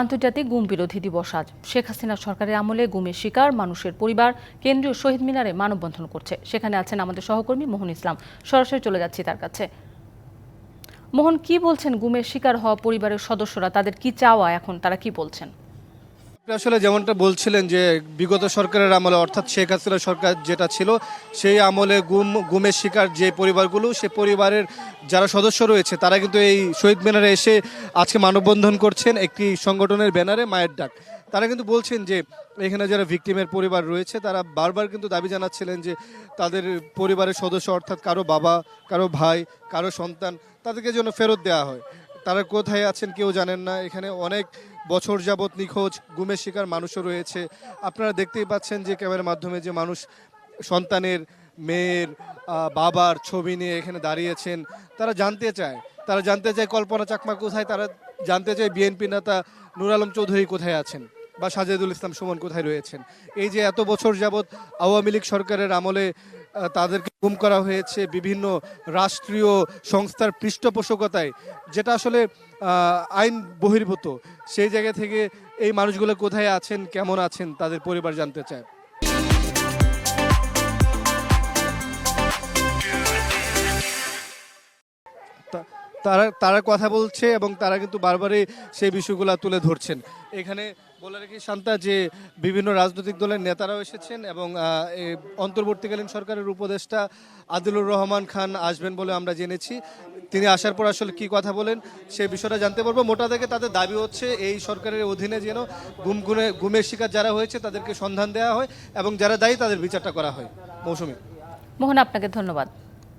আন্তর্জাতিক গুম বিরোধী দিবস আজ। শেখ হাসিনা সরকারের আমলে গুমের শিকার মানুষের পরিবার কেন্দ্রীয় শহীদ মিনারে মানববন্ধন করছে। সেখানে আছেন আমাদের সহকর্মী মোহন ইসলাম। সরাসরি চলে যাচ্ছি তার কাছে। মোহন, কি বলছেন? গুমের শিকার হওয়া পরিবারের সদস্যরা, তাদের কি চাওয়া এখন? তারা কি বলছেন? আসলে যেমনটা বলছিলেন যে বিগত সরকারের আমলে, অর্থাৎ শেখ হাসিনা সরকার যেটা ছিল, সেই আমলে গুম, গুমের শিকার যে পরিবারগুলো, সে পরিবারের যারা সদস্য রয়েছে, তারা কিন্তু এই শহীদ মিনারে এসে আজকে মানববন্ধন করছেন একটি সংগঠনের ব্যানারে মায়ের ডাক। তারা কিন্তু বলছেন যে এখানে যারা ভিকটিমের পরিবার রয়েছে, তারা বারবার কিন্তু দাবি জানাচ্ছিলেন যে তাদের পরিবারের সদস্য, অর্থাৎ কারও বাবা, কারও ভাই, কারও সন্তান, তাদেরকে যেন ফেরত দেওয়া হয়। তারা কোথায় আছেন কেউ জানেন না। এখানে অনেক বছর যাবৎ নিখোঁজ, গুমের শিকার মানুষও রয়েছে। আপনারা দেখতেই পাচ্ছেন যে ক্যামেরার মাধ্যমে যে মানুষ সন্তানের মেয়ের বাবার ছবি নিয়ে এখানে দাঁড়িয়েছেন, তারা জানতে চায়। তারা জানতে চায় কল্পনা চাকমা কোথায়, তারা জানতে চায় বিএনপি নেতা নুর আলম চৌধুরী কোথায় আছেন বা সাজেদুল ইসলাম সুমন কোথায় রয়েছেন। এই যে এত বছর যাবৎ আওয়ামী লীগ সরকারের আমলে তাদেরকে গুম করা হয়েছে বিভিন্ন রাষ্ট্রীয় সংস্থার পৃষ্ঠপোষকতায়, যেটা আসলে আইন বহির্ভূত। সেই জায়গা থেকে এই মানুষগুলো কোথায় আছেন, কেমন আছেন, তাদের পরিবার জানতে চায়। তা- তারা তারা কথা বলছে এবং তারা কিন্তু বারবারই সেই বিষয়গুলো তুলে ধরছেন। এখানে বলে রাখি শান্তা যে বিভিন্ন রাজনৈতিক দলের নেতারাও এসেছেন এবং অন্তর্বর্তীকালীন সরকারের উপদেষ্টা আদিলুর রহমান খান আসবেন বলে আমরা জেনেছি। তিনি আসার পর আসলে কি কথা বলেন সেই বিষয়টা জানতে পারব। মোটা থেকে তাদের দাবি হচ্ছে এই সরকারের অধীনে যেন গুম গুনে, গুমের শিকার যারা হয়েছে তাদেরকে সন্ধান দেওয়া হয় এবং যারা দায়ী তাদের বিচারটা করা হয়। মৌসুমী। মোহন, আপনাকে ধন্যবাদ।